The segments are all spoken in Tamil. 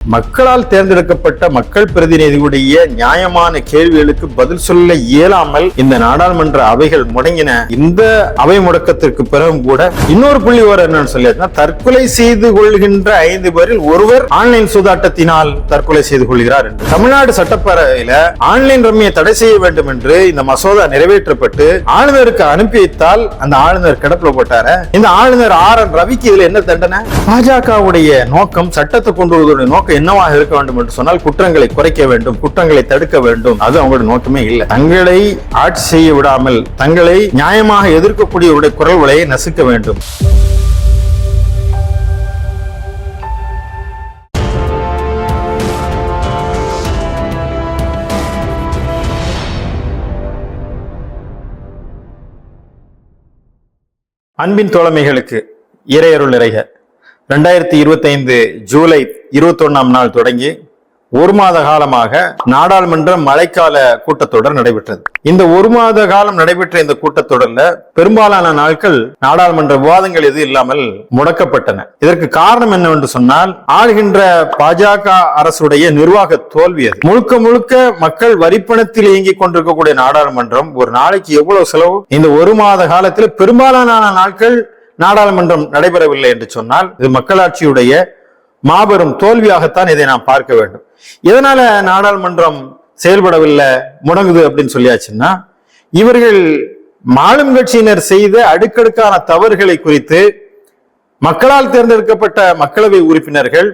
மக்களால் தேர்ந்தெடுக்கப்பட்ட மக்கள் பிரதிநிதியுடைய நியாயமான கேள்விகளுக்கு பதில் சொல்ல இயலாமல் இந்த நாடாளுமன்ற அவைகள் முடங்கின இந்த அவை முடக்கத்திற்கு பிறகும் கூட இன்னொரு புள்ளி வர என்னன்னு சொல்லி தற்கொலை செய்து கொள்கின்ற ஐந்து பேரில் ஒருவர் ஆன்லைன் சூதாட்டத்தினால் தற்கொலை செய்து கொள்கிறார் என்று. தமிழ்நாடு சட்டப்பேரவையில ஆன்லைன் ரம்மியை தடை செய்ய வேண்டும் என்று இந்த மசோதா நிறைவேற்றப்பட்டு ஆளுநருக்கு அனுப்பி வைத்தால் அந்த ஆளுநர் கிடப்புல போட்டார. இந்த ஆளுநர் ஆர் என் ரவிக்கு இதுல என்ன தண்டனை? பாஜகவுடைய நோக்கம் சட்டத்தை கொண்டு வருவதோட நோக்கம் என்னவாக இருக்க வேண்டும் என்று சொன்னால் குற்றங்களை குறைக்க வேண்டும் குற்றங்களை தடுக்க வேண்டும். அது அவங்களோட நோக்கமே இல்லை. தங்களை ஆட்சி செய்ய விடாமல் தங்களை நியாயமாக எதிர்க்கக்கூடியவருடைய குரல் விலையை நசுக்க வேண்டும். அன்பின் தோழமைகளுக்கு இறையருள் இறைக ரெண்டாயிரத்தி இருபத்தைந்து ஜூலை இருபத்தொன்னாம் நாள் தொடங்கி ஒரு மாத காலமாக நாடாளுமன்ற மழைக்கால கூட்டத்தொடர் நடைபெற்றது. இந்த ஒரு மாத காலம் நடைபெற்ற இந்த கூட்டத்தொடர்ல பெரும்பாலான நாட்கள் நாடாளுமன்ற விவாதங்கள் எதுவும் இல்லாமல் முடக்கப்பட்டன. இதற்கு காரணம் என்னவென்று சொன்னால் ஆளுகின்ற பாஜக அரசுடைய நிர்வாக தோல்வி அது. முழுக்க முழுக்க மக்கள் வரிப்பணத்தில் இயங்கிக் கொண்டிருக்கக்கூடிய நாடாளுமன்றம் ஒரு நாளைக்கு எவ்வளவு செலவு? இந்த ஒரு மாத காலத்தில் பெரும்பாலான நாட்கள் நாடாளுமன்றம் நடைபெறவில்லை என்று சொன்னால் இது மக்களாட்சியுடைய மாபெரும் தோல்வியாகத்தான் இதை நாம் பார்க்க வேண்டும். எதனால நாடாளுமன்றம் செயல்படவில்லை முடங்குது அப்படின்னு சொல்லியாச்சுன்னா இவர்கள் மாலும் கட்சியினர் செய்த அடுக்கடுக்கான தவறுகளை குறித்து மக்களால் தேர்ந்தெடுக்கப்பட்ட மக்களவை உறுப்பினர்கள்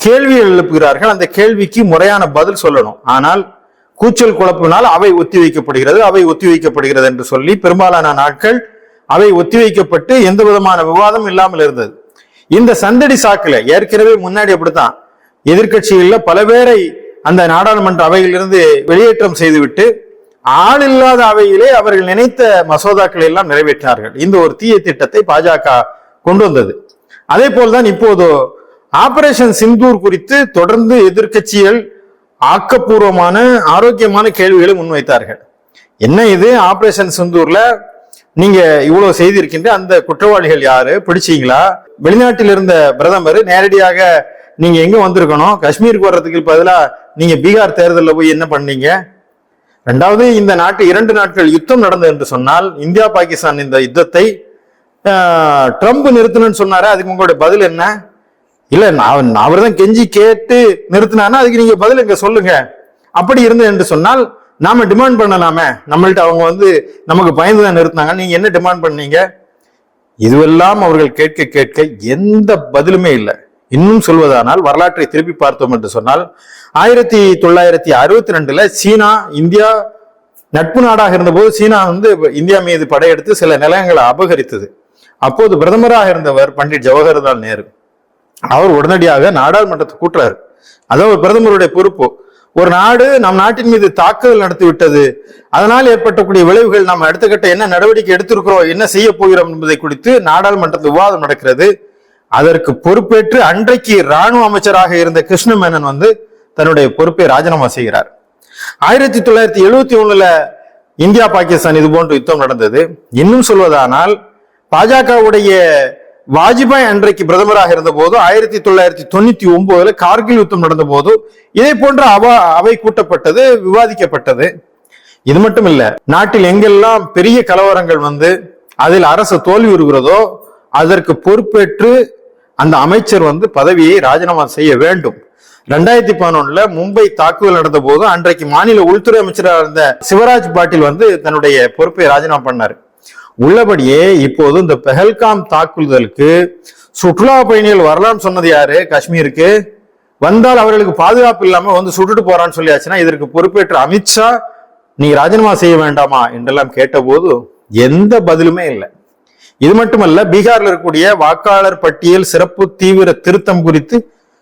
கேள்விகள் எழுப்புகிறார்கள். அந்த கேள்விக்கு முறையான பதில் சொல்லணும். ஆனால் கூச்சல் குழப்பினால் அவை ஒத்திவைக்கப்படுகிறது அவை ஒத்திவைக்கப்படுகிறது என்று சொல்லி பெரும்பாலான நாட்கள் அவை ஒத்திவைக்கப்பட்டு எந்த விதமான விவாதம் இல்லாமல் இருந்தது. இந்த சந்தடி சாக்குல ஏற்கனவே முன்னாடி அப்படித்தான் எதிர்க்கட்சிகள்ல பல பேரை அந்த நாடாளுமன்ற அவையிலிருந்து வெளியேற்றம் செய்துவிட்டு ஆள் இல்லாத அவையிலே அவர்கள் நினைத்த மசோதாக்களை எல்லாம் நிறைவேற்றினார்கள். இந்த ஒரு தீய திட்டத்தை பாஜக கொண்டு வந்தது. அதே போல்தான் இப்போது ஆபரேஷன் சிந்தூர் குறித்து தொடர்ந்து எதிர்க்கட்சிகள் ஆக்கப்பூர்வமான ஆரோக்கியமான கேள்விகளை முன்வைத்தார்கள். என்ன இது? ஆபரேஷன் சிந்தூர்ல நீங்க இவ்வளவு செய்திருக்கின்ற அந்த குற்றவாளிகள் யாரு? பிடிச்சீங்களா? வெளிநாட்டில் இருந்த பிரதமர் நேரடியாக நீங்க எங்க வந்திருக்கணும்? காஷ்மீருக்கு வர்றதுக்கு பதிலா நீங்க பீகார் தேர்தலில் போய் என்ன பண்ணீங்க? ரெண்டாவது இந்த நாட்டு இரண்டு நாட்கள் யுத்தம் நடந்தது என்று சொன்னால் இந்தியா பாகிஸ்தான் இந்த யுத்தத்தை ட்ரம்ப் நிறுத்தணும்னு சொன்னாரு? அதுக்கு உங்களுடைய பதில் என்ன? இல்ல நான் அவர் தான் கெஞ்சி கேட்டு நிறுத்தினானா அதுக்கு நீங்க பதில் எங்க சொல்லுங்க. அப்படி இருந்தது என்று சொன்னால் நாம டிமாண்ட் பண்ணலாமே. நம்மள்ட்ட அவங்க வந்து நமக்கு பயந்து தான் நிறுத்தினாங்க. நீங்க என்ன டிமாண்ட் பண்ணீங்க? இதுவெல்லாம் அவர்கள் கேட்க கேட்க எந்த பதிலுமே இல்லை. இன்னும் சொல்வதானால் வரலாற்றை திருப்பி பார்த்தோம் என்று சொன்னால் ஆயிரத்தி தொள்ளாயிரத்தி அறுபத்தி ரெண்டுல சீனா இந்தியா நட்பு நாடாக இருந்தபோது சீனா வந்து இந்தியா மீது படையெடுத்து சில நிலங்களை அபகரித்தது. அப்போது பிரதமராக இருந்தவர் பண்டிட் ஜவஹர்லால் நேரு. அவர் உடனடியாக நாடாளுமன்றத்தை கூட்டுறாரு. அதான் ஒரு பிரதமருடைய பொறுப்பு ஒரு நாடு நம் நாட்டின் மீது தாக்குதல் நடத்தி விட்டது அதனால் ஏற்பட்டக்கூடிய விளைவுகள் நாம் அடுத்தகட்ட என்ன நடவடிக்கை எடுத்திருக்கிறோம் என்ன செய்ய போகிறோம் என்பதை குறித்து நாடாளுமன்றத்தில் விவாதம் நடக்கிறது. அதற்கு பொறுப்பேற்று அன்றைக்கு ராணுவ அமைச்சராக இருந்த கிருஷ்ண மேனன் வந்து தன்னுடைய பொறுப்பை ராஜினாமா செய்கிறார். ஆயிரத்தி தொள்ளாயிரத்தி எழுபத்தி ஒண்ணுல இந்தியா பாகிஸ்தான் இது போன்ற யுத்தம் நடந்தது. இன்னும் சொல்வதானால் பாஜகவுடைய வாஜ்பாய் அன்றைக்கு பிரதமராக இருந்த போது ஆயிரத்தி தொள்ளாயிரத்தி தொண்ணூத்தி ஒன்பதுல கார்கில் யுத்தம் நடந்த போது இதே போன்ற அவ அவை கூட்டப்பட்டது விவாதிக்கப்பட்டது. இது மட்டும் இல்ல நாட்டில் எங்கெல்லாம் பெரிய கலவரங்கள் வந்து அதில் அரசு தோல்வி வருகிறதோ அதற்கு பொறுப்பேற்று அந்த அமைச்சர் வந்து பதவியை ராஜினாமா செய்ய வேண்டும். ரெண்டாயிரத்தி பதினொன்னுல மும்பை தாக்குதல் நடந்த போது அன்றைக்கு மாநில உள்துறை அமைச்சராக இருந்த சிவராஜ் பாட்டீல் வந்து தன்னுடைய பொறுப்பை ராஜினாமா பண்ணாரு. உள்ளபடியே இப்போது இந்த பெஹல்காம் தாக்குதலுக்கு சுற்றுலா பயணிகள் வரலாம்னு சொன்னது யாரு? காஷ்மீருக்கு. வந்தால் அவர்களுக்கு பாதுகாப்பு இல்லாம வந்து சுட்டுட்டு போறான்னு சொல்லியாச்சுன்னா இதற்கு பொறுப்பேற்ற அமித்ஷா நீங்க ராஜினாமா செய்ய வேண்டாமா? என்றெல்லாம் கேட்டபோது எந்த பதிலுமே இல்லை. இது மட்டுமல்ல பீகார்ல இருக்கக்கூடிய வாக்காளர் பட்டியல் சிறப்பு தீவிர திருத்தம் குறித்து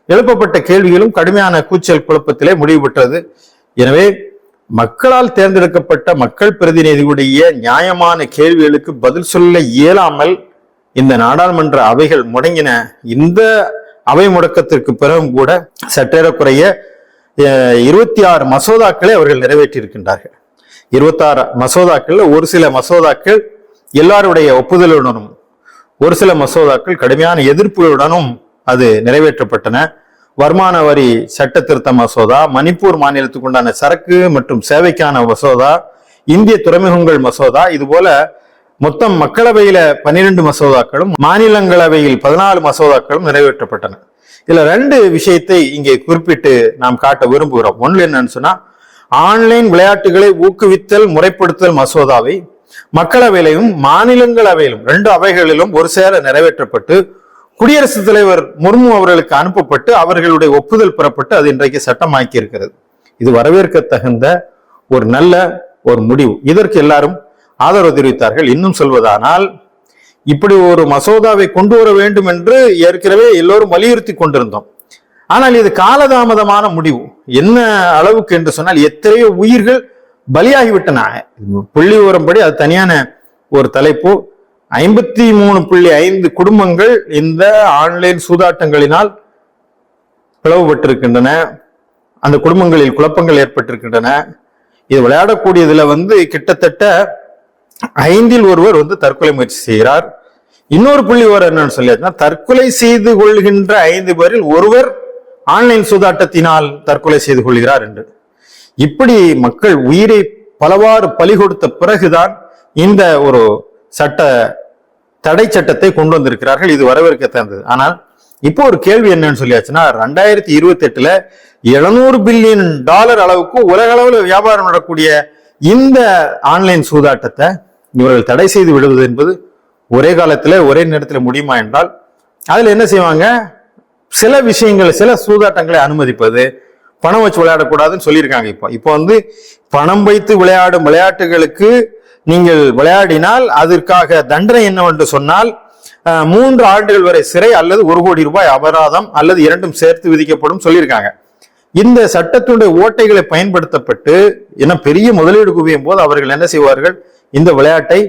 எழுப்பப்பட்ட கேள்விகளும் கடுமையான கூச்சல் குழப்பத்திலே முடிவு பெற்றது எனவே மக்களால் தேர்ந்தெடுக்கப்பட்ட மக்கள் பிரதிநிதிகளுடைய நியாயமான கேள்விகளுக்கு பதில் சொல்ல இயலாமல் இந்த நாடாளுமன்ற அவைகள் முடங்கின இந்த அவை முடக்கத்திற்கு பிறகும் கூட சற்றேறக்குறைய இருபத்தி ஆறு மசோதாக்களை அவர்கள் நிறைவேற்றியிருக்கின்றார்கள். இருபத்தாறு மசோதாக்கள் ஒரு சில மசோதாக்கள் எல்லாருடைய ஒப்புதலுடனும் ஒரு சில மசோதாக்கள் கடுமையான எதிர்ப்புகளுடனும் அது நிறைவேற்றப்பட்டன. வருமான வரி சட்ட திருத்த மசோதா மணிப்பூர் மாநிலத்துக்கு உண்டான சரக்கு மற்றும் சேவைக்கான மசோதா இந்திய துறைமுகங்கள் மசோதா இது போல மொத்தம் மக்களவையில பன்னிரெண்டு மசோதாக்களும் மாநிலங்களவையில் பதினாலு மசோதாக்களும் நிறைவேற்றப்பட்டன. இதுல ரெண்டு விஷயத்தை இங்கே குறிப்பிட்டு நாம் காட்ட விரும்புகிறோம். ஒன்று என்னன்னு சொன்னா ஆன்லைன் விளையாட்டுகளை ஊக்குவித்தல் முறைப்படுத்தல் மசோதாவை மக்களவையிலும் மாநிலங்களவையிலும் ரெண்டு அவைகளிலும் ஒரு சேர நிறைவேற்றப்பட்டு குடியரசுத் தலைவர் முர்மு அவர்களுக்கு அனுப்பப்பட்டு அவர்களுடைய ஒப்புதல் பெறப்பட்டு அது இன்றைக்கு சட்டமாக்கி இருக்கிறது இது வரவேற்க தகுந்த ஒரு நல்ல ஒரு முடிவு. இதற்கு எல்லாரும் ஆதரவு தெரிவித்தார்கள். இன்னும் சொல்வதானால் இப்படி ஒரு மசோதாவை கொண்டு வர வேண்டும் என்று ஏற்கனவே எல்லோரும் வலியுறுத்தி கொண்டிருந்தோம். ஆனால் இது காலதாமதமான முடிவு. என்ன அளவுக்கு என்று சொன்னால் எத்தனையோ உயிர்கள் பலியாகிவிட்டன. புள்ளி விவரம்படி அது தனியான ஒரு தலைப்பு. ஐம்பத்தி மூணு புள்ளி ஐந்து குடும்பங்கள் இந்த ஆன்லைன் சூதாட்டங்களினால் பிளவுபட்டிருக்கின்றன. அந்த குடும்பங்களில் குழப்பங்கள் ஏற்பட்டிருக்கின்றன. இது விளையாடக்கூடியதுல வந்து கிட்டத்தட்ட ஐந்தில் ஒருவர் வந்து தற்கொலை முயற்சி செய்கிறார். இன்னொரு புள்ளி ஒரு என்னன்னு சொல்லியாச்சுன்னா தற்கொலை செய்து கொள்கின்ற ஐந்து பேரில் ஒருவர் ஆன்லைன் சூதாட்டத்தினால் தற்கொலை செய்து கொள்கிறார் என்று. இப்படி மக்கள் உயிரை பலவாறு பலி கொடுத்த பிறகுதான் இந்த ஒரு சட்ட தடை சட்டத்தை கொண்டு வந்திருக்கிறார்கள். இது வரவேற்க தந்தது ஆனால் இப்போ ஒரு கேள்வி என்னன்னு சொல்லியாச்சுன்னா ரெண்டாயிரத்தி இருபத்தி எட்டுல எழுநூறு பில்லியன் டாலர் அளவுக்கு உலக அளவில் வியாபாரம் நடக்கூடிய இந்த ஆன்லைன் சூதாட்டத்தை இவர்கள் தடை செய்து விடுவது என்பது ஒரே காலத்தில் ஒரே நேரத்தில் முடியுமா என்றால் அதில் என்ன செய்வாங்க? சில விஷயங்கள் சில சூதாட்டங்களை அனுமதிப்பது பணம் வச்சு விளையாடக்கூடாதுன்னு சொல்லியிருக்காங்க இப்போ. இப்போ வந்து பணம் வைத்து விளையாடும் விளையாட்டுகளுக்கு நீங்கள் விளையாடினால் அதற்காக தண்டனை என்னவென்று சொன்னால் மூன்று ஆண்டுகள் வரை சிறை அல்லது ஒரு கோடி ரூபாய் அபராதம் அல்லது இரண்டும் சேர்த்து விதிக்கப்படும் சொல்லியிருக்காங்க. இந்த சட்டத்தினுடைய ஓட்டைகளை பயன்படுத்தப்பட்டு என பெரிய முதலீடு குவியும் போது அவர்கள் என்ன செய்வார்கள்? இந்த விளையாட்டை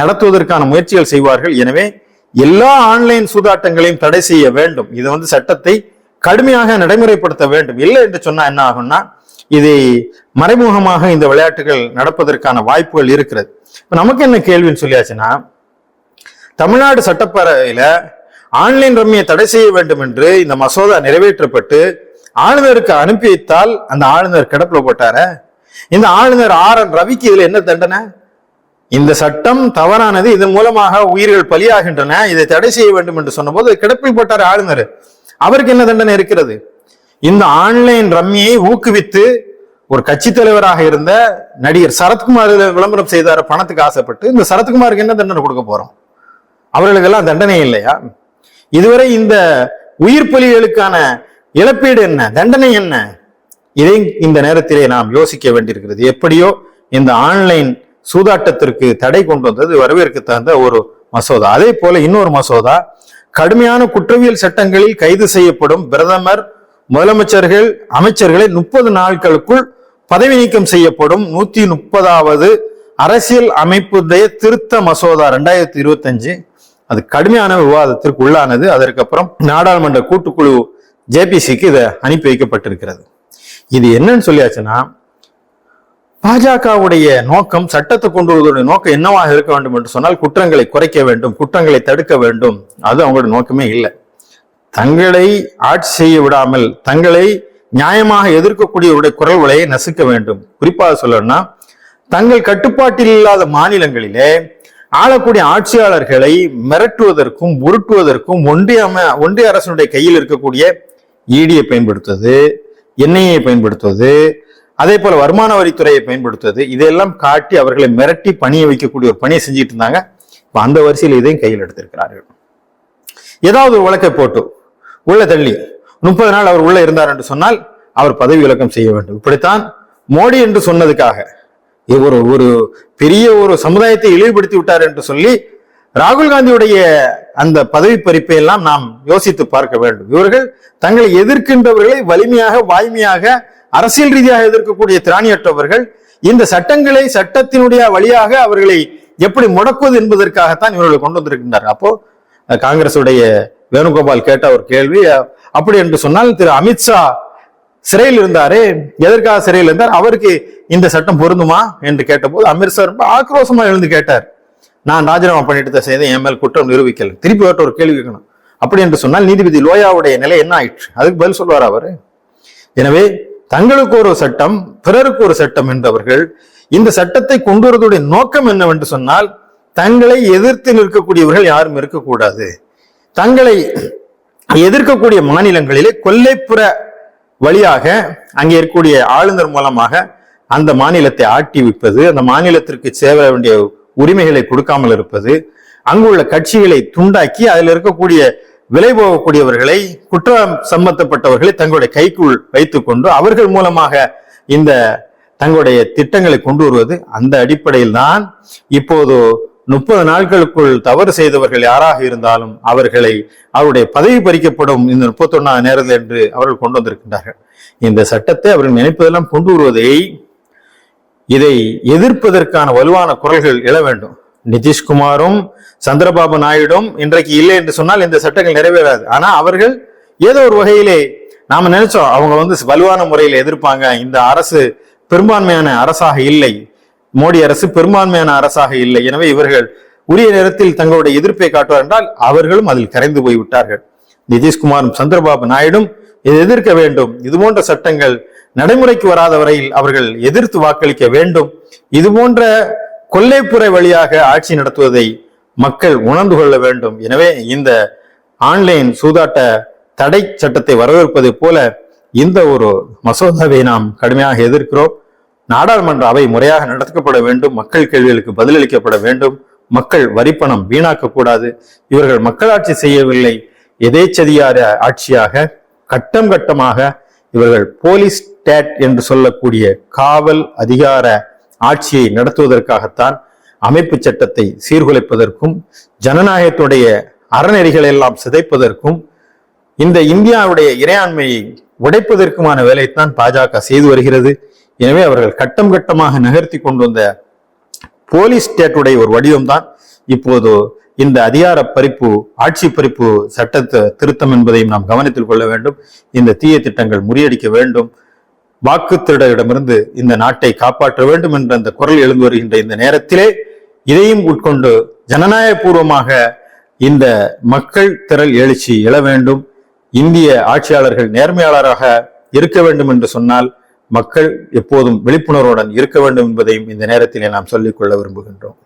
நடத்துவதற்கான முயற்சிகள் செய்வார்கள். எனவே எல்லா ஆன்லைன் சூதாட்டங்களையும் தடை செய்ய வேண்டும். இது வந்து சட்டத்தை கடுமையாக நடைமுறைப்படுத்த வேண்டும். இல்லை என்று சொன்னா என்ன ஆகும்னா இதை மறைமுகமாக இந்த விளையாட்டுகள் நடப்பதற்கான வாய்ப்புகள் இருக்கிறது. இப்போ நமக்கு என்ன கேள்வின்னு சொல்லியாச்சுன்னா தமிழ்நாடு சட்டப்பேரவையில் ஆன்லைன் ரம்மியை தடை செய்ய வேண்டும் என்று இந்த மசோதா நிறைவேற்றப்பட்டு ஆளுநருக்கு அனுப்பி வைத்தால் அந்த ஆளுநர் கிடப்புல போட்டார? இந்த ஆளுநர் ஆர் என் ரவிக்கு இதுல என்ன தண்டனை? இந்த சட்டம் தவறானது இதன் மூலமாக உயிர்கள் பலியாகின்றன இதை தடை செய்ய வேண்டும் என்று சொன்னபோது கிடப்பில் போட்டார் ஆளுநர்? அவருக்கு என்ன தண்டனை இருக்கிறது? இந்த ஆன்லைன் ரம்மியை ஊக்குவித்து ஒரு கட்சி தலைவராக இருந்த நடிகர் சரத்குமார் விளம்பரம் செய்தார பணத்துக்கு ஆசைப்பட்டு இந்த சரத்குமாருக்கு என்ன தண்டனை கொடுக்க போறோம்? அவர்களுக்கெல்லாம் தண்டனை இல்லையா? இதுவரை இந்த உயிர் பலிகளுக்கான இழப்பீடு என்ன? தண்டனை என்ன? இதை இந்த நேரத்திலே நாம் யோசிக்க வேண்டியிருக்கிறது. எப்படியோ இந்த ஆன்லைன் சூதாட்டத்திற்கு தடை கொண்டு வந்தது வரவேற்க தகுந்த ஒரு மசோதா. அதே போல இன்னொரு மசோதா கடுமையான குற்றவியல் சட்டங்களில் கைது செய்யப்படும் பிரதமர் முதலமைச்சர்கள் அமைச்சர்களை முப்பது நாட்களுக்குள் பதவி நீக்கம் செய்யப்படும் நூத்தி முப்பதாவது அரசியல் அமைப்புடைய திருத்த மசோதா ரெண்டாயிரத்தி இருபத்தஞ்சு. அது கடுமையான விவாதத்திற்கு உள்ளானது அதற்கப்புறம் நாடாளுமன்ற கூட்டுக்குழு ஜேபிசிக்கு இதை அனுப்பி வைக்கப்பட்டிருக்கிறது. இது என்னன்னு சொல்லியாச்சுன்னா பாஜகவுடைய நோக்கம் சட்டத்தை கொண்டு வருவதுடைய நோக்கம் என்னவாக இருக்க வேண்டும் என்று சொன்னால் குற்றங்களை குறைக்க வேண்டும் குற்றங்களை தடுக்க வேண்டும். அது அவங்களோட நோக்கமே இல்லை. தங்களை ஆட்சி செய்ய விடாமல் தங்களை நியாயமாக எதிர்க்கக்கூடியவருடைய குரல்களை நசுக்க வேண்டும். குறிப்பாக சொல்லணும்னா தங்கள் கட்டுப்பாட்டில் இல்லாத மாநிலங்களிலே ஆளக்கூடிய ஆட்சியாளர்களை மிரட்டுவதற்கும் உருட்டுவதற்கும் ஒன்றிய அம ஒன்றிய அரசனுடைய கையில் இருக்கக்கூடிய ஈடியை பயன்படுத்துவது எண்ணெயை பயன்படுத்துவது அதே போல வருமான வரித்துறையை பயன்படுத்துவது இதையெல்லாம் காட்டி அவர்களை மிரட்டி பணியை வைக்கக்கூடிய ஒரு பணியை செஞ்சுட்டு இருந்தாங்க. இப்போ அந்த வரிசையில் இதையும் கையில் எடுத்திருக்கிறார்கள். ஏதாவது ஒரு வழக்கை போட்டு உள்ள தள்ளி. முப்பது நாள் அவர் உள்ள இருந்தார் என்று சொன்னால் அவர் பதவி விலக்கம் செய்ய வேண்டும். இப்படித்தான் மோடி என்று சொன்னதுக்காக ஒரு ஒரு பெரிய ஒரு சமுதாயத்தை இழிவுபடுத்தி விட்டார் என்று சொல்லி ராகுல் காந்தியுடைய அந்த பதவி பறிப்பை எல்லாம் நாம் யோசித்து பார்க்க வேண்டும். இவர்கள் தங்களை எதிர்க்கின்றவர்களை வலிமையாக வாய்மையாக அரசியல் ரீதியாக எதிர்க்கக்கூடிய திராணியற்றவர்கள் இந்த சட்டங்களை சட்டத்தினுடைய வழியாக அவர்களை எப்படி முடக்குவது என்பதற்காகத்தான் இவர்களை கொண்டு வந்திருக்கின்றார் அப்போ காங்கிரசுடைய வேணுகோபால் கேட்ட ஒரு கேள்வி அப்படி என்று சொன்னால் திரு அமித்ஷா சிறையில் இருந்தாரே எதற்காக சிறையில் இருந்தார் அவருக்கு இந்த சட்டம் பொருந்துமா என்று கேட்டபோது அமித்ஷா ரொம்ப ஆக்ரோஷமா எழுந்து கேட்டார். நான் ராஜினாமா பண்ணிட்டு தான் செய்தேன் என் மேல் குற்றம் நிரூபிக்கல. திருப்பி அவர்கிட்ட ஒரு கேள்வி கேட்கணும். அப்படி என்று சொன்னால் நீதிபதி லோயாவுடைய நிலை என்ன ஆயிற்று? அதுக்கு பதில் சொல்வார் அவர்? எனவே தங்களுக்கு ஒரு சட்டம் பிறருக்கு ஒரு சட்டம் என்றவர்கள் இந்த சட்டத்தை கொண்டு வருவதுடைய நோக்கம் என்னவென்று சொன்னால் தங்களை எதிர்த்து நிற்கக்கூடியவர்கள் யாரும் இருக்கக்கூடாது. தங்களை எதிர்க்கக்கூடிய மாநிலங்களிலே கொல்லைப்புற வழியாக அங்கே இருக்கக்கூடிய ஆளுநர் மூலமாக அந்த மாநிலத்தை ஆட்டி வைப்பது அந்த மாநிலத்திற்கு சேர வேண்டிய உரிமைகளை கொடுக்காமல் இருப்பது அங்குள்ள கட்சிகளை துண்டாக்கி அதில் இருக்கக்கூடிய விலை போகக்கூடியவர்களை குற்றம் சம்பந்தப்பட்டவர்களை தங்களுடைய கைக்குள் வைத்துக்கொண்டு அவர்கள் மூலமாக இந்த தங்களுடைய திட்டங்களை கொண்டு வருவது அந்த அடிப்படையில் தான் இப்போது முப்பது நாட்களுக்குள் தவறு செய்தவர்கள் யாராக இருந்தாலும் அவர்களை அவருடைய பதவி பறிக்கப்படும் இந்த முப்பத்தொன்னாம் நேரத்தில் என்று அவர்கள் கொண்டு வந்திருக்கின்றார்கள். இந்த சட்டத்தை அவர்கள் நினைப்பதெல்லாம் கொண்டு வருவதை இதை எதிர்ப்பதற்கான வலுவான குரல்கள் எழ வேண்டும். நிதிஷ்குமாரும் சந்திரபாபு நாயுடும் இன்றைக்கு இல்லை என்று சொன்னால் இந்த சட்டங்கள் நிறைவேறாது. ஆனா அவர்கள் ஏதோ ஒரு வகையிலே நாம நினைச்சோம் அவங்க வந்து வலுவான முறையில் எதிர்ப்பாங்க இந்த அரசு பெரும்பான்மையான அரசாக இல்லை. மோடி அரசு பெரும்பான்மையான அரசாக இல்லை. எனவே இவர்கள் உரிய நேரத்தில் தங்களுடைய எதிர்ப்பை காட்டுவார் என்றால் அவர்களும் அதில் கரைந்து போய்விட்டார்கள். நிதிஷ்குமாரும் சந்திரபாபு நாயுடும் இதை எதிர்க்க வேண்டும். இது போன்ற சட்டங்கள் நடைமுறைக்கு வராத வரையில் அவர்கள் எதிர்த்து வாக்களிக்க வேண்டும். இது போன்ற கொல்லைப்புற வழியாக ஆட்சி நடத்துவதை மக்கள் உணர்ந்து கொள்ள வேண்டும். எனவே இந்த ஆன்லைன் சூதாட்ட தடை சட்டத்தை வரவேற்பதை போல இந்த ஒரு மசோதாவை நாம் கடுமையாக எதிர்க்கிறோம். நாடாளுமன்ற அவை முறையாக நடத்தப்பட வேண்டும் மக்கள் கேள்விகளுக்கு பதிலளிக்கப்பட வேண்டும் மக்கள் வரிப்பணம் வீணாக்கக்கூடாது இவர்கள் மக்களாட்சி செய்யவில்லை எதேச்சதிகார ஆட்சியாக கட்டம் கட்டமாக இவர்கள் போலீஸ் டேட் என்று சொல்லக்கூடிய காவல் அதிகார ஆட்சியை நடத்துவதற்காகத்தான் அமைப்பு சட்டத்தை சீர்குலைப்பதற்கும் ஜனநாயகத்துடைய அறநெறிகளை எல்லாம் சிதைப்பதற்கும் இந்த இந்தியாவுடைய இறையாண்மையை உடைப்பதற்குமான வேலையைத்தான் பாஜக செய்து வருகிறது. எனவே அவர்கள் கட்டம் கட்டமாக நகர்த்தி கொண்டு வந்த போலீஸ் ஸ்டேட்டுடைய ஒரு வடிவம்தான் இப்போது இந்த அதிகார பறிப்பு ஆட்சி பறிப்பு சட்டத்தை திருத்தம் என்பதையும் நாம் கவனத்தில் கொள்ள வேண்டும். இந்த தீய திட்டங்கள் முறியடிக்க வேண்டும். வாக்கு திருடரிடமிருந்து இந்த நாட்டை காப்பாற்ற வேண்டும் என்ற அந்த குரல் எழுந்து வருகின்ற இந்த நேரத்திலே இதையும் உட்கொண்டு ஜனநாயக பூர்வமாக இந்த மக்கள் திரள் எழுச்சி எழ வேண்டும். இந்திய ஆட்சியாளர்கள் நேர்மையாளராக இருக்க வேண்டும் என்று சொன்னால் மக்கள் எப்போதும் விழிப்புணர்வுடன் இருக்க வேண்டும் என்பதையும் இந்த நேரத்திலே நாம் சொல்லிக்கொள்ள விரும்புகின்றோம்.